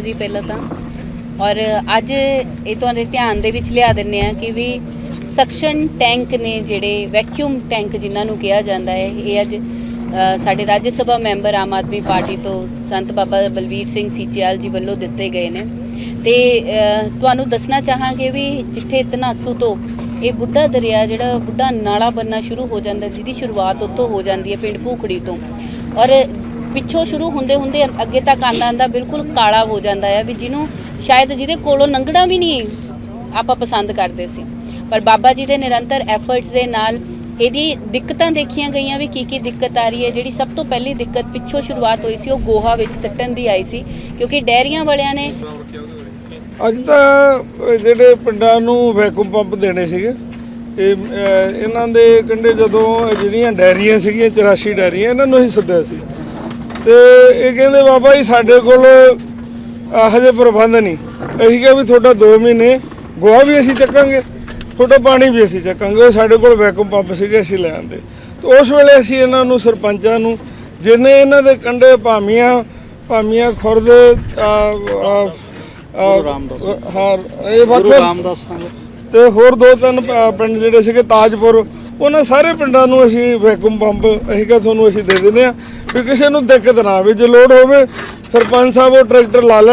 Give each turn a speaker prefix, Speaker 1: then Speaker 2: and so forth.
Speaker 1: ਨੂੰ ਜੀ ਪਹਿਲਾਂ ਤਾਂ। ਔਰ ਅੱਜ ਇਹ ਤੁਹਾਡੇ ਧਿਆਨ ਦੇ ਵਿੱਚ ਲਿਆ ਦਿੰਨੇ ਆ ਕਿ ਵੀ ਸਕਸ਼ਨ ਟੈਂਕ ਨੇ ਜਿਹੜੇ ਵੈਕਿਊਮ ਟੈਂਕ ਜਿਨ੍ਹਾਂ ਨੂੰ ਕਿਹਾ ਜਾਂਦਾ ਹੈ, ਇਹ ਅੱਜ ਸਾਡੇ ਰਾਜ ਸਭਾ ਮੈਂਬਰ ਆਮ ਆਦਮੀ ਪਾਰਟੀ ਤੋਂ ਸੰਤ ਬਾਬਾ ਬਲਵੀਰ ਸਿੰਘ ਸੀਚੇਵਾਲ ਜੀ ਵੱਲੋਂ ਦਿੱਤੇ ਗਏ ਨੇ। ਤੇ ਤੁਹਾਨੂੰ ਦੱਸਣਾ ਚਾਹਾਂਗੇ ਵੀ ਜਿੱਥੇ ਧਨਾਸੂ ਤੋਂ ਇਹ ਬੁੱਢਾ ਦਰਿਆ ਜਿਹੜਾ ਬੁੱਢਾ ਨਾਲਾ ਬੰਨਾ ਸ਼ੁਰੂ ਹੋ ਜਾਂਦਾ, ਜਿਹਦੀ ਸ਼ੁਰੂਆਤ ਉੱਥੋਂ ਹੋ ਜਾਂਦੀ ਹੈ ਪਿੰਡ ਭੂਖੜੀ ਤੋਂ। ਔਰ ਪਿੱਛੋਂ ਸ਼ੁਰੂ ਹੁੰਦੇ ਹੁੰਦੇ ਅੱਗੇ ਤੱਕ ਆਂਦਾ ਆਂਦਾ ਬਿਲਕੁਲ ਕਾਲਾ ਹੋ ਜਾਂਦਾ ਹੈ ਵੀ ਜਿਹਨੂੰ ਸ਼ਾਇਦ ਜਿਹਦੇ ਕੋਲੋਂ ਲੰਘਣਾ ਵੀ ਨਹੀਂ ਆਪਾਂ ਪਸੰਦ ਕਰਦੇ ਸੀ। ਪਰ ਬਾਬਾ ਜੀ ਦੇ ਨਿਰੰਤਰ ਐਫਰਟਸ ਦੇ ਨਾਲ ਇਹਦੀ ਦਿੱਕਤਾਂ ਦੇਖੀਆਂ ਗਈਆਂ ਵੀ ਕੀ ਕੀ ਦਿੱਕਤ ਆ ਰਹੀ ਹੈ। ਜਿਹੜੀ ਸਭ ਤੋਂ ਪਹਿਲੀ ਦਿੱਕਤ ਪਿੱਛੋਂ ਸ਼ੁਰੂਆਤ ਹੋਈ ਸੀ, ਉਹ ਗੋਹਾ ਵਿੱਚ ਸੱਟਣ ਦੀ ਆਈ ਸੀ, ਕਿਉਂਕਿ ਡੈਰੀਆਂ ਵਾਲਿਆਂ ਨੇ
Speaker 2: ਅੱਜ ਤਾਂ ਜਿਹੜੇ ਪਿੰਡਾਂ ਨੂੰ ਵੈਕੂਮ ਪੰਪ ਦੇਣੇ ਸੀਗੇ, ਇਹ ਇਹਨਾਂ ਦੇ ਕੰਢੇ ਜਦੋਂ ਜਿਹੜੀਆਂ ਡੈਰੀਆਂ ਸੀਗੀਆਂ 84 ਡੈਰੀਆਂ ਇਹਨਾਂ ਨੂੰ ਹੀ ਸੱਦਿਆ ਸੀ। ਤੇ ਇਹ ਕਹਿੰਦੇ ਬਾਬਾ ਜੀ ਸਾਡੇ ਕੋਲ ਹਜੇ ਪ੍ਰਬੰਧ ਨਹੀਂ। ਅਸੀਂ ਕਿਹਾ ਵੀ ਤੁਹਾਡਾ 2 ਮਹੀਨੇ ਗੋਹਾ ਵੀ ਅਸੀਂ ਚੱਕਾਂਗੇ ਤੁਹਾਡਾ ਪਾਣੀ ਵੀ ਅਸੀਂ ਚੱਕਾਂਗੇ। ਸਾਡੇ ਕੋਲ ਵੈਕੂਮ ਪੰਪ ਸੀਗੇ ਅਸੀਂ ਲੈ ਆਂਦੇ। ਤੇ ਉਸ ਵੇਲੇ ਅਸੀਂ ਇਹਨਾਂ ਨੂੰ ਸਰਪੰਚਾਂ ਨੂੰ ਜਿੰਨੇ ਇਹਨਾਂ ਦੇ ਕੰਢੇ ਭਾਮੀਆਂ ਭਾਮੀਆਂ ਖੁਰਦ। ਹਾਂ ਇਹ
Speaker 3: ਸੰਗ
Speaker 2: ਤੇ ਹੋਰ ਦੋ ਤਿੰਨ ਪਿੰਡ ਜਿਹੜੇ ਸੀਗੇ ਤਾਜਪੁਰ ਉਹਨਾਂ ਸਾਰੇ ਪਿੰਡਾਂ ਨੂੰ ਅਸੀਂ ਵੈਕੂਮ ਪੰਪ ਅਸੀਂ ਕਿਹਾ ਤੁਹਾਨੂੰ ਅਸੀਂ ਦੇ ਦਿੰਦੇ ਆ ਵੀ ਕਿਸੇ ਨੂੰ ਦਿੱਕਤ ਨਾ ਆਵੇ, ਜੇ ਲੋੜ ਹੋਵੇ ਸਰਪੰਚ ਸਾਹਿਬ ਉਹ ਟਰੈਕਟਰ ਲਾ ਲੈਣ।